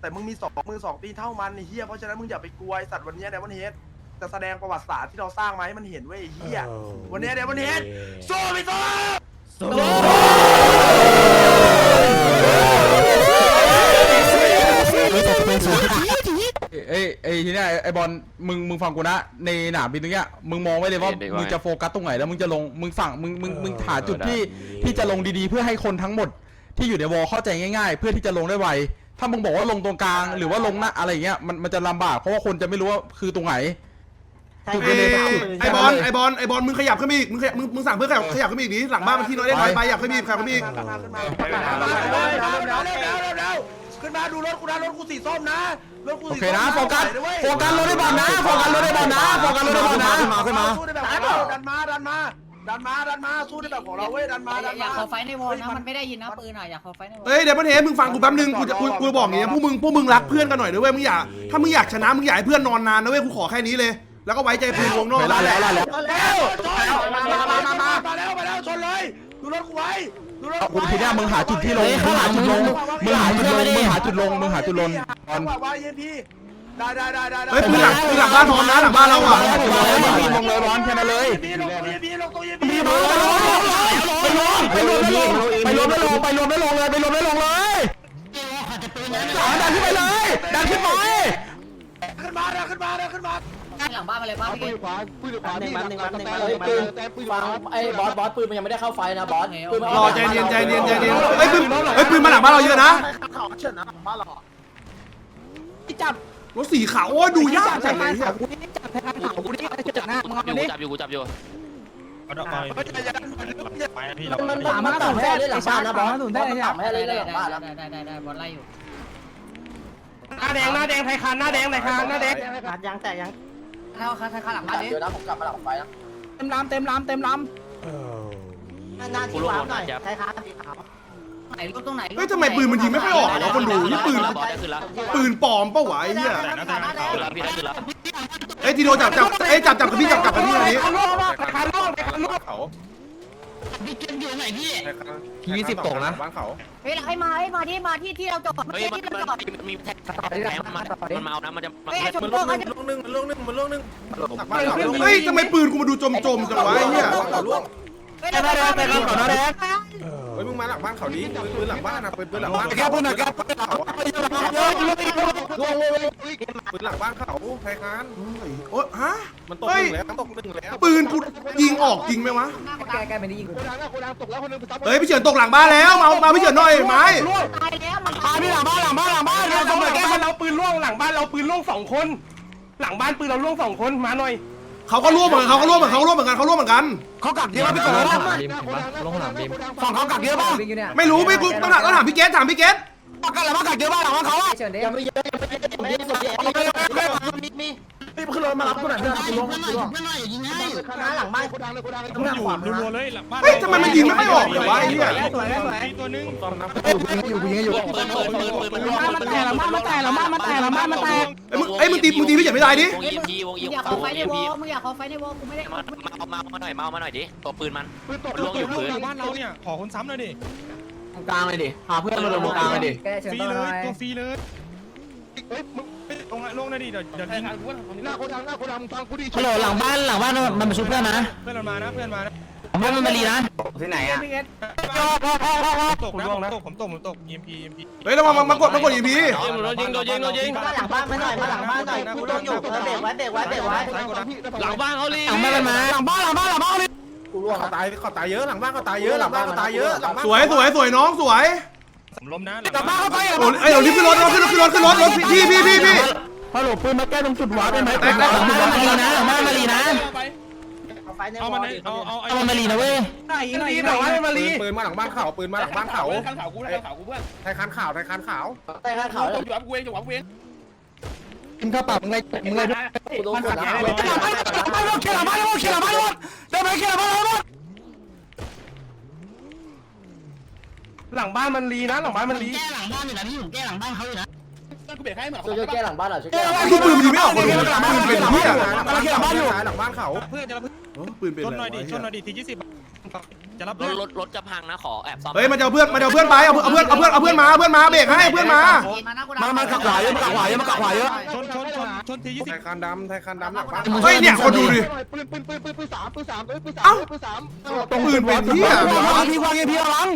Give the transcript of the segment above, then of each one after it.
แต่มึงมีสองมือสองตีนเท่ามันไอ้เหี้ยเพราะฉะนั้นมึงอย่าไปกลัวไอ้สัตว์วันเนี้เดวันเฮดจะแสดงประวัติศาสตร์ที่เราสร้างมาให้มันเห็นเว้ยไอ้เหี้ยวันเนี้เดวันเฮดสู้ไปสู้เอ้ยเอ้ยทีเนี้ยไอ้ไอ้บอลมึงมึงฟังกูนะในหนามบินตรงเนี้ยมึงมองไว้เลยว่าเห็นดีกว่ามึงจะโฟกัสตรงไหนแล้วมึงจะลงมึงสั่งมึงมึงมึงหาจุดที่ที่จะลงดีๆ เพื่อให้คนทั้งหมด ที่อยู่ในวอลเข้าใจง่าย ๆ เพื่อที่จะลงได้ไว ถ้ามึงบอกว่าลงตรงกลางหรือว่าลงหน้าอะไรอย่างเงี้ยมันมันจะลำบากเพราะว่าคนจะไม่รู้ว่าคือตรงไหนไอ้ไอ้บอลไอ้บอลไอ้บอลมึงขยับขึ้นมาอีกมึงขยับมึงมึงสั่งเพื่อนขยับขยับขึ้นมาอีกดิหลังบ้านมันที่น้อยได้ถอยไปอยากขึ้นมาอีกขยับขึ้นมาอีกขึ้นมาดูรถกูนะรถกูสีส้มนะรถกูโอสีเคส้มนะโฟกัสโฟกัสรถได้บอลนะโฟกัสรถได้บอลนะโฟกัสรถได้บอลนะมาขึ้นมาสู้ได้แบบของเราดันมาดันมา ดันมาดันมาสู้ได้แบบของเราเว้ยดันมาดันอยากมาขอไฟในวอลนะมันไม่ได้ยินนะปืนอะอยากขอไฟในวอลเฮ้ยเดี๋ยวมันเห็นมึงฟังกูแป๊บนึงกูจะกูกูบอกอย่างนี้พวกมึงพวกมึงรักเพื่อนกันหน่อยด้วยเวยมึงอยากถ้ามึงอยากชนะมึงอยากให้เพื่อนนอนนานนะเว้ยกูขอแค่นี้เลย แล้วก็ไว้ใจปืนวงนอกเวลาแล้วเวลาแล้วแล้วชนมามามามามามาแล้วมาแล้วชนเลยดูรถกูไว้ดูรถกูคุณไว้ทีเนี้ยมึงหาจุดที่ลงมึงหาจุดลงมึงหาจุดลงมึงหาจุดลงมึงหาจุดลงบอลว่าว่าเย็นพี่ ได้ได้ได้ได้เฮ้ยปืนหลังปืนหลังบ้านพร้อมนะหลังบ้านเราอะจุดลงเลยลงเลยบอลแค่นั้นเลยพี่ลงตัวเย็นพี่ลงตัวเย็นพี่ไปรวมได้ลงไปรวมได้ลงไปรวมได้ลงเลยไปรวมได้ลงเลยดันขึ้นไปเลยดันขึ้นไปขึ้นมาขึ้นมาขึ้นมาหลังบ้านมาเลยป้าพี่เกขวาปืนขวานี่หลังหลังเฮ้ยปืนฟังไอ้บอสบอสปืนมันยังไม่ได้เข้าไฟนะบอสปืนมันรอใจเย็นใจเย็นใจเย็นเฮ้ยปืนเฮ้ยปืนมาหลังบ้านเราเยอะนะจับ รถสีขาวโอ้ยดูยากจังเลยขาวกูนี่จับแทนขาวกูนี่จับหน้ามึงเอาอยู่ดิกูจับอยู่กูจับอยู่มันสามารถต่อให้เล่นหลังบ้านนะบอสต่อให้เล่นหลังบ้านได้นะได้ได้ได้บอลไล่อยู่หน้าแดงหน้าแดงไทยคันหน้าแดงไทยคันหน้าแดงยังแตกยังเข้าเข้าเข้าหลังบ้านดิเดี๋ยวนะผมกลับมาหลังไฟนะเต็มลำเต็มลำเต็มลกูลงบนนะจ๊บ ไหนรูปตรงไหนเฮ้ยทำไมปืนมันยิงไม่ค่อยออกวะคนดูนี่ปืนบอลได้ขึ้นแล้วปืนปลอมปะวะไอ้เหี้ยขึ้นแล้วพี่ได้ขึ้นแล้วเอ้ยทีโดจับจับเอ้ยจับจับกับพี่จับจับกับพี่อันนี้ำคันล่วงไทยคันล่วงไทยคันล่วงทียี่สิบตกนะเฮ้ยไอ้มาไอ้มาที่มาที่ที่เราจอดเฮ้ยมันที่เรามันจอดมีแท็กแท็กมันมันมาเอานะมันจะเฮ้ยชนพวกเขาจะเฮ้ยทำไมปืนกูมาดูจมจมๆจังวะไอ้เหี้ย เฮ้ยเราไปไปไปก่อนนะแดงเฮ้ยมึงมาหลังบ้านเขาดิปืนปืนหลังบ้านนะปืนปืนหลังบ้านแก้ปืนหน่อยแก้ปืนหน่อยปืนหลังบ้านเขาไทยคานโอ้ฮะมันตกหนึ่งแล้วตกหนึ่งแล้วปืนกูยิงออกจริงไหมวะแกแกไม่ได้ยิงกูเฮ้ยพี่เฉินตกหลังบ้านแล้วมามาพี่เฉินหน่อยไม้ตายแล้วมันมาพี่หลังบ้านหลังบ้านหลังบ้านเราเราตำตำรรววจจแก้แก้คันเราปืนล่วงหลังบ้านเราปืนล่วงสองคน หลังบ้านปืนเราล่วงสองคนมาหน่อย เขาก็ร่วมเหมือนกันเขาก็ร่วมเหมือนเขาร่วมเหมือนกันเขาร่วมเหมือนกัน เขากักเยอะป่ะพี่โกฝั่งเขากักเยอะป่ะวิ่งอยู่เนี่ยไม่รู้ไม่กูต้องถามต้องถามพี่เกสถามพี่เกสกักกันหรือว่ากักเยอะป่ะหลังบ้านเขาอะเฉินเด้ยังไม่เยอะยังไม่เยอะยังไม่เยอะ มีมีพี่ขึ้นรถมารับกูหน่อยเพื่อนกูลงกูลงหน้าหลังบ้านต้องอยู่รัวๆเลยหลังบ้านเฮ้ยทำไมมันยิงไม่ค่อยออกเลยวะไอ้เหี้ยสวยสวยตัวนึงอยู่กูยิงอยู่ปืนปืนปืนปืนมันล่วงมันแตกหลังบ้านมันแตกหลังบ้านมันแตกหลังบ้านมันแตกเอ้ยมึงเอ้ยมึงตีมึงตีพี่เฉินไม่ได้ดิวง EMP วงอยาก EMP ขอไฟวงในวอ EMP ลมึงอยากขอไฟในวอลกูไม่ได้มาเอามามาหน่อยมาเอามาหน่อยดิตัวปืนมันล่วงอยู่พื้นหลังบ้านเราเนี่ยขอคนซ้ำหน่อยดิตรงกลางเลยดิหาเพื่อนมาลงตรงกลางเลยดิแกเฉินฟรีต่อเลหน่อยยตัวฟรีเลยเฮ้ยมึง ตรงลงน่อยดิเดี๋ยวเดี๋ยวยิงหน้าโคดังหน้าโคดังฟังกูดิฮัลโหลหลังบ้านหลังบ้านมันมาชุบเพื่อนนะเพื่อนมันมานะเพื่อนมานะเพื่อนมันมารีนะที่ไหนอะจอพ่อพ่อพ่อพ่อตกนะตกผมตกผมตก EMP EMP เฮ้ยระวังมามากดมากดอีพีโดนยิงโดนยิงโดนยิงมาหลังบ้านมาหน่อยมาหลังบ้านหน่อยกูต้องอยู่เบรกไว้เบรกไว้เบรกไว้หลังบ้านเขาลีหลังบ้านมันมาหลังบ้านหลังบ้านหลังบ้านเลยกูร่วงเขาตายเขาตายเยอะหลังบ้านเขาตายเยอะหลังบ้านเขาตายเยอะหลังบ้านสวยสวยสวยน้องสวย สำล้มนะหลังบ้านเขาไปโอ้ยเอ้ยเดี๋ยวรีบขึ้นรถรถขึ้นรถขึ้นรถขึ้นรถรถพี่พี่พี่พี่ ฮัลโหลปืนมาแก้ตรงจุดวาร์ปได้ไหมแตกแล้วหลังบ้านมารีนะหลังบ้านมารีนะเอามาเอาเอาเอามันมารีนะเว้ยไหนไหนหน่อยมาลีปืนมาหลังบ้านเขาปืนมาหลังบ้านเขาขันขาวกูได้ขาวกูเพื่อนไทยคานข่าวไทยคานข่าวแต่ข้างเขาอยู่อัพเวงอยู่อัพเวงกินข้าวปากมึงไงมึงไงกูโดนกดนะหลังบ้านหลังบ้านเขียนหลังบ้านหมดเขียนหลังบ้านหมดได้ไหมเขียนหลังบ้านหมด หลังบ้านมันลีนะ หลังบ้านมันลีแก้หลังบ้านอยู่นะพี่ผมแก้หลังบ้านเขาอยู่นะกูเบรกให้เหมือนช่วยแก้หลังบ้านหน่อยช่วยแก้หลังบ้านคือปืนมันยิงไม่ออกคนดูปืนเป็นเหี้ยหลังบ้านเขาหลังบ้านเขาเพื่อนจะปืนเป็นชนหน่อยอะไรดิวะชนหน่อยดิทียี่สิบ จะรับรถรถรถจะพังนะขอแอบซ่อมเฮ้ยมันจะเอาเพื่อนมันจะเอาเพื่อนไปเอาเอาเพื่อนเอาเพื่อนเอาเพื่อนมาเอาเพื่อนมาเบรกให้เพื่อนมา มามาขับขวาเยอะมาขับขวาเยอะมาขับขวาเยอะ ชนชนชนชนทียี่สิไทบยคันดำไทยคันดำหลังบ้านเฮ้ยเนี่ยคนดูดิ ปืนปืนปืนปืนปืนสามปืนสามปืนสามเอ้า ปืนสามปืนเป็นเหี้ยพี่วางพี่วาง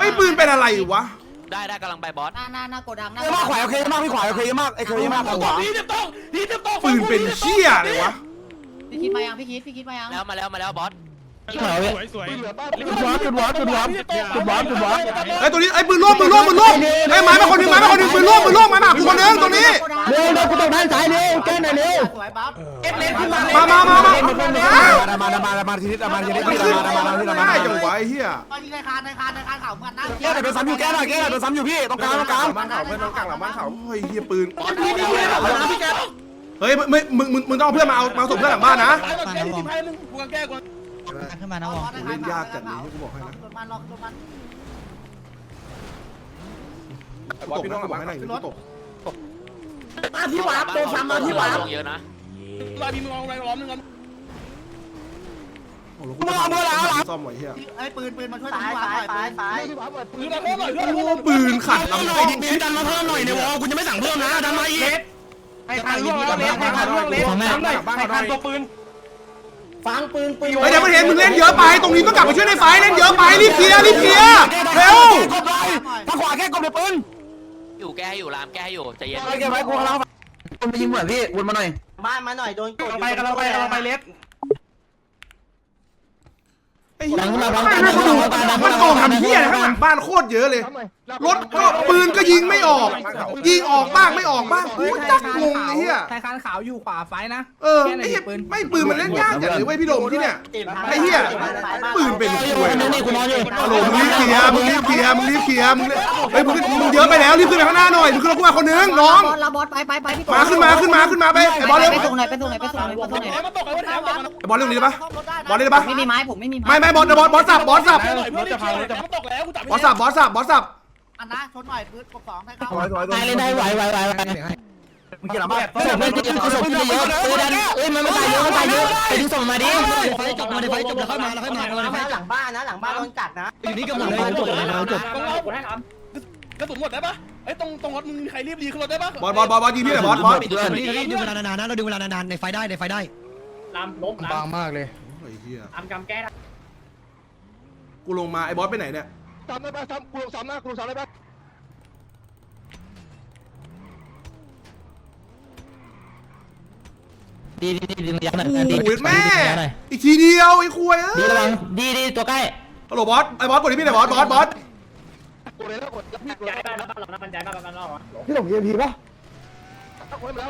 ไอ้ปืนเป็นอะไรวะได้ได้กำลังไปบอสหน้าหน้าหน้าโกดังหน้าเยอะมากขวาโอเคมากพี่ขวาโอเคมากไอ้เคยมากขวาปืนเป็นเชี่ยเลยวะพี่คิดมายังพี่คิดพี่คิดมายังแล้วมาแล้วมาแล้วบอส สวยสวยเหลือบ้านจุดวาร์ปจุดวาร์ปจุดวาร์ปจุดวาร์ปจุดวาร์ปไอ้ตัวนี้ไอ้ปืนร่วมปืนร่วมปืนร่วมไอ้ไม้มาคนหนึงไม้มาคนหนึงปืนร่วมปืนร่วมมาหนากูคนหนึงตรงนี้เร็วเร็วกูตกด้านซ้ายเร็วแก้หน่อยเร็วสวยบัฟมามามามามามามามาทีนี้มาทีนี้มันมาขึ้นมามามาง่ายจังวะไอ้เหี้ยตอนนี้ในคานในคานในคานข่าวกันนะแก้หน่อยโดนซ้ำอยู่แก้หน่อยแก้หน่อยโดนซ้ำอยู่พี่ตรงกลางตรงกลางบ้านเขาเพื่อนน้องกลางหลังบ้านเขาโอ้ยเหี้ยปืนเฮ้ยมึงมึงมึงมึงต้องเอาเพื่อนมาเอามาส่งเพื่อนหลังบ้านนะ ขึ้นมานะวงเล่นยากจัดเลยกูบอกให้นะรถมันรอรถมันกูตกนะกูบอกให้นะกูตกที่วาร์ปโดนซ้ำมาที่วาร์ปลงเยอะนะโอ้โหกูจะซ่อมไว้เหี้ยไอ้ปืนปืนมาช่วยตายตายตายตายปืนปืนโอ้ปืนขัดลำกล้องดันมาเพิ่มหน่อยในวอลกูจะไม่สั่งเพิ่มนะดันมาอีกให้คันล่วงแล้วเลสให้คันล่วงเลสของแม่ทำหน่อยให้คันตัวปืน ฟังปืนปืนเฮ้ยเดี๋ยวมันเห็นมึงเล่นเยอะไป ตรงนี้ต้องกลับมาช่วยในไฟเล่นเยอะไปรีบเคลียร์รีบเคลียร์เร็วกดเลยถ้าขวาแก้กดเลยปืนอยู่แก้ให้อยู่รามแก้ให้อยู่ใจเย็นแก้ไว้กูกำลังคนไปยิงเหมือนพี่วนมาหน่อยบ้านมาหน่อยโดนกดไปกันเราไปกันเราไปเลสไอ้เหี้ย มันกองทำเหี้ยอะไรข้างหลังบ้านโคตรเยอะเลย รถก็ปืนก็ยิงไม่ออก ยิงออกบ้างไม่ออกบ้างกูจักงงไอ้เหี้ยไทยคานขาวอยู่ขวาไฟนะเออไอ้เหี้ยไม่ปืนมันเล่นยากจังเลยเว้ยพี่โดมที่เนี่ยไอ้เหี้ยปืนเป็นควยนี่กูนอนอยู่ฮัลโหลมึงรีบเคลียร์มึงรีบเคลียร์มึงรีบเคลียร์มึงรีบเฮ้ยมึงมึงเยอะไปแล้วรีบขึ้นไปข้างหน้าหน่อยมึงขึ้นรถกูมาคนนึงน้องบอลเราบอลไปไปไปพี่มาขึ้นมาขึ้นมาขึ้นมาไปไอ้บอลเร็วไปส่งไหนไปส่งไหนไปส่งไหนไปส่งไหนมาตกเอาไว้แถวกันไอ้บอลเร็วนี้ได้ปะบอลได้ปะไม่มีไม้ผมไม่มีไม่ไม่บอลบอลบอลสับบอลสับรถจะพังรถจะตกแล้วกูจับบอลสับบอลสับบอลสับอันนะชนหน่อยปืนกดสองให้เขาได้เลยได้ไหวไหวไหวไหวมึงกินหลังบ้านส่งเพื่อนเยอะส่งเพื่อนเยอะปืนดันเอ้ยมันไม่ตายเยอะมันตายเยอะไปดึงส่งมาดิไฟจบมาดิไฟจบแล้วค่อยมาแล้วค่อยมาแล้วค่อยมาหลังบ้านนะหลังบ้านโดนกัดนะอยู่นี่กับหลังบ้านจบแล้วจบตรงเรากระสุนหมดได้ปะไอ้ตรงตรงรถมึงมีใครรีบดีขึ้นรถได้ปะบอลบอลบอลบอลยิงพี่หน่อยบอลบอลเพื่อนดึงเวลานานๆนะเราดึงเวลานานๆในไฟได้ในไฟได้ลามลบบางมากเลยไอ้เหี้ยทำกำแก้ กูลงมาไอ้บอสไปไหนเนี่ยซ้ำได้ปะซ้ำกูลงซ้ำหน้ากูลงซ้ำได้ปะดีดีดีดึงระยะหน่อยโอ้ยแม่อีกทีเดียวไอ้คุยเอ้ดียระวังดีดีตัวใกล้ฮัลโหลบอสไอ้บอสกดดิพี่หน่อยบอสบอสบอสกดเลยแล้วกดพี่กดย้ายบ้านบ้านเรานะมันย้ายบ้านบ้านเราพี่หลงเอ็มพีป่ะกดแล้ว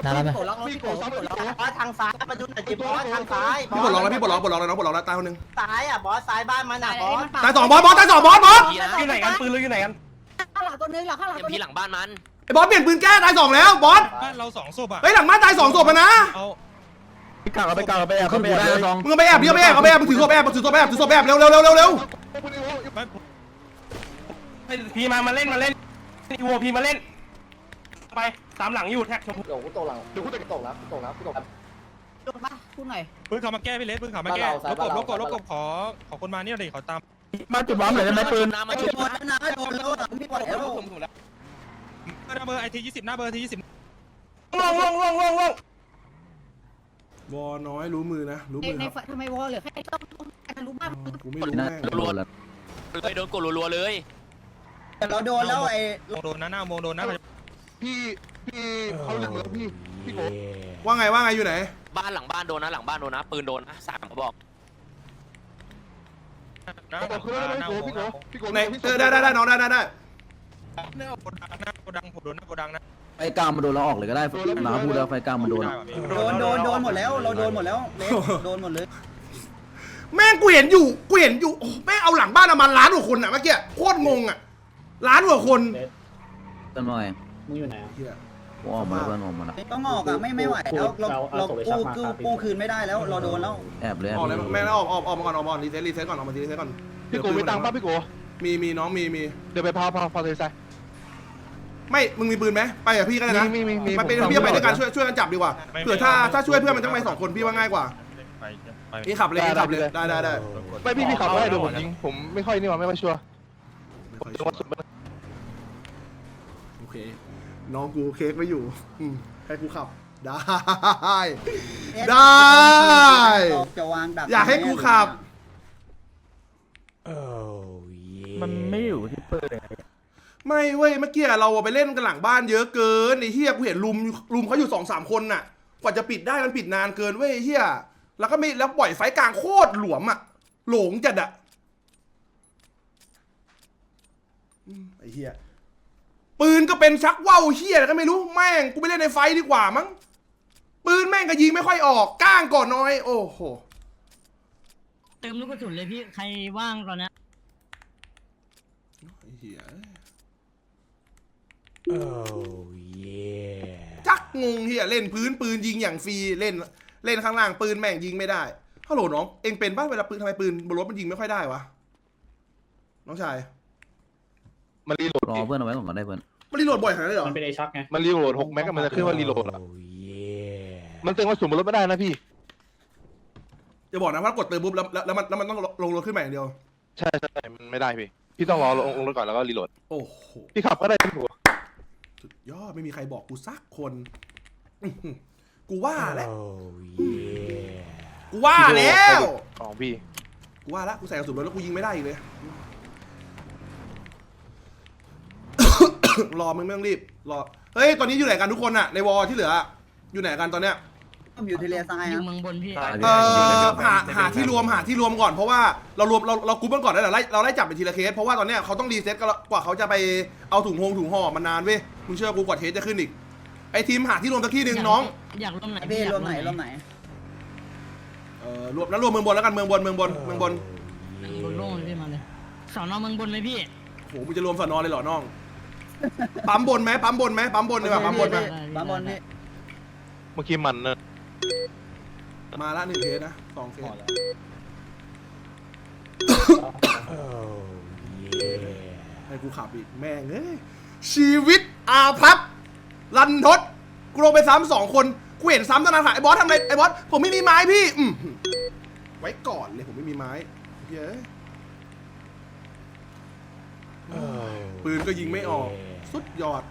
นานแล้วไหมกดล็อกพี่กดล็อกล็อกทางซ้ายมาดูหน่อยจิบอสทางซ้ายพี่ปลดล็อกแล้วพี่ปลดล็อกปลดล็อกแล้วน้องปลดล็อกแล้วตายคนหนึงซ้ายอะบอสซ้ายบ้านมันอะบอสตายสองบอสบอสตายสองบอสบอสพี่นะอยู่ไหนกันปืนเราอยู่ไหนกันข้างหลังตัวนึงหลังข้างหลังเอ็มตัวพีนึงหลังบ้านมันไอ้บอสเปลี่ยนปืนแก้ตายสองแล้วบอสบ้านเราสองศพอะเฮ้ยหลังบ้านตายสองศพแล้วนะเอาไปกลางเอาไปกลางเอาไปแอบขึ้นกูได้แล้วซองมึงเอาไปแอบดิเอาไปแอบเอาไปแอบมึงถือศพแอบมึงถือศพแอบถือศพแอบเร็วเร็วเร็วเร็วเร็วพีมามาเล่นมาเล่นอีโวพีมาเล่น ไปตามหลังอยู่แท็กชมพูโดนปะพูดหน่อยปืนเขามาแก้พี่เลสปืนเขามาแก้รถกบรถกบรถกบขอขอคนมาเนี่ยดิขอตามมาจุดบ้าหน่อยได้ไหมปืนน้ำมาชุบหมดแล้วนะโดนแล้วพี่ปล่อยแล้วผมถูกแล้วหน้าเบอร์ไอทียี่สิบหน้าเบอร์ทียี่สิบลงลงลงลงลงบอน้อยรู้มือนะรู้ในมือในครับทำไมวอลเหลือแค่ต้องทะลุบ้านกูไม่รู้แม่งรัวๆเลยโดนกดรัวๆเลยเราโดนแล้วไอ้โดนนะหน้าโมโดนนะ พี่พี่เขาเหลือแล้วพี่พี่โกว่าไงว่าไงอยู่ไหน บ้านหลังบ้านโดนนะหลังบ้านโดนนะปืนโดนนะสามเขาบอกนะกดคือแล้วพี่โกพี่โกพี่โกไหนเออได้ได้ได้น้องได้ได้ได้หน้าโกดังหน้าโกดังผมโดนหน้าโกดังนะไฟกลางมาโดนเราออกเลยก็ได้มาพูดแล้วไฟกลางมาโดนโดนโดนโดนหมดแล้วเราโดนหมดแล้วเล็กโดนหมดเลยแม่งกูเห็นอยู่กูเห็นอยู่โอ้แม่งเอาหลังบ้านเอามาล้านกว่าคนอะเมื่อกี้โคตรงงอะล้านกว่าคนต้นหน่อย มึงอยู่ไหนเหี้ยกูออกมาเพื่อนออกมาละต้องออกอะไม่ไม่ไหวแล้วเราเรากู้กู้กู้คืนไม่ได้แล้วเราโดนแล้ว แอบเลยออกเลยแม่งแล้วออกออกออกมาก่อนออกมาก่อนรีเซ็ตรีเซ็ตก่อนออกมารีเซ็ตก่อนพี่โกมีตังค์ป่ะพี่โกมีมีน้องมีมีเดี๋ยวไปพาพาพาเลยใส่ไม่มึงมีปืนไหมไปกับพี่ก็ได้นะมีมีมีมันเป็นพี่ไปด้วยกันช่วยช่วยกันจับดีกว่าเผื่อถ้าถ้าช่วยเพื่อนมันต้องไปสองคนพี่ว่าง่ายกว่าไปพี่ขับเลยพี่ขับเลยได้ได้ได้ไม่พี่พี่ขับได้เดี๋ยวผมยิงผมไม่ค่อยนี่หว่าไม่ค่อยชัวร์ไม่ค่อยชัวร์โอเค น้องกูเค้กไม่อยู่อืมให้กูขับ ได้ ได้จะวางดักอยากให้กูขับ มันไม่อยู่ที่เปิดไม่เว้ยเมื่อกี้เราไปเล่นกันหลังบ้านเยอะเกินไอ้เฮียกูเห็นลุมลุมเขาอยู่สองสามคนน่ะ กว่าจะปิดได้มันปิดนานเกินเว้ยไอ้เฮียแล้วก็ไม่แล้วปล่อยไฟกลางโคตรหลวมอะหลงจัดอะอืมไอ้เฮีย ปืนก็เป็นชักว่าวเฮียอะไรก็ไม่รู้แม่งกูไปเล่นในไฟดีกว่ามั้งปืนแม่งก็ยิงไม่ค่อยออกก้างก่อนน้อย โอ้โหเติมลูกกระสุนเลยพี่ใครว่างตอนนี้ไอ้เฮียจักงงเฮียเล่นพื้นปืนยิงอย่างฟรีเล่น เล่นข้างล่างปืนแม่งยิงไม่ได้ฮัลโหลน้องเองเป็นป่ะเวลาปืนทำไมปืนบนรถมันยิงไม่ค่อยได้วะน้องชาย มันรีโหลดรอเพื่อนเอาไว้ก่อนก็ได้เพื่อนมันรีโหลดบ่อยขนาดนั้นเลยเหรอมันเป็นไอช็อคไงมันรีโหลดหกแม็กมันจะขึ้นว่ารีโหลดอะมันเติมกระสุนบนรถไม่ได้นะพี่ อย่าบอกนะว่ากดเติมปุ๊บแล้วแล้วแล้วมันแล้วมันต้องลงรถขึ้นใหม่อย่างเดียว ใช่ใช่มันไม่ได้พี่ พี่ต้องรอลงลงรถก่อนแล้วก็รีโหลด โอ้โห พี่ขับก็ได้พี่หัวสุดยอดไม่มีใครบอกกูสักคนอื้อหือกูว่าแล้วกูว่าแล้ว ของพี่ กูว่าแล้วกูใส่กระสุนรถแล้วกูยิงไม่ได้อีกเลย รอมึงไม่ต้องรีบ รอ เฮ้ย ตอนนี้อยู่ไหนกันทุกคนอะในวอลที่เหลืออะอยู่ไหนกันตอนเนี้ย ผมอยู่ทะเลทรายอยู่อะเมืองบนพี่ เออหาหาที่รวมหาที่รวมก่อนเพราะว่าเรารวมเราเรากรุ๊ปกันก่อนแล้วเดี๋ยวไล่เราไล่จับเป็นทีละเคสเพราะว่าตอนเนี้ยเขาต้องรีเซ็ตกันแล้วกว่าเขาจะไปเอาถุงโฮงถุงห่อมันนานเว้ยมึงเชื่อกูกว่าเทสจะขึ้นอีกไอทีมหาที่รวมสักที่หนึ่งน้องอยากร่วมไหนพี่อยากรวมไหนรวมไหน เออรวมแล้วรวมเมืองบนแล้วกันเมืองบนเมืองบนเมืองบนเมืองบนโล่งเลยพี่มาเลยสอนอเมืองบนเลยพี่ โหมึงจะรวมสอนอเลยเหรอน้อง ปั๊มบนไหมปั๊มบนไหมปั๊มบนดีกว่าปั๊มบนไหมปั๊มบนนี่เมื่อกี้มันเนอะมาละหนึ่งเคสนะสองเคสให้กูขับอีกแม่งเอ้ยชีวิตอาพับรันทดกูลงไปซ้ำสองคนกูเห็นซ้ำตั้งนานหายไอ้บอสทำอะไรไอ้บอสผมไม่มีไม้พี่อืมไว้ก่อนเลยผมไม่มีไม้เย้ยปืนก็ยิงไม่ออก สุดยอด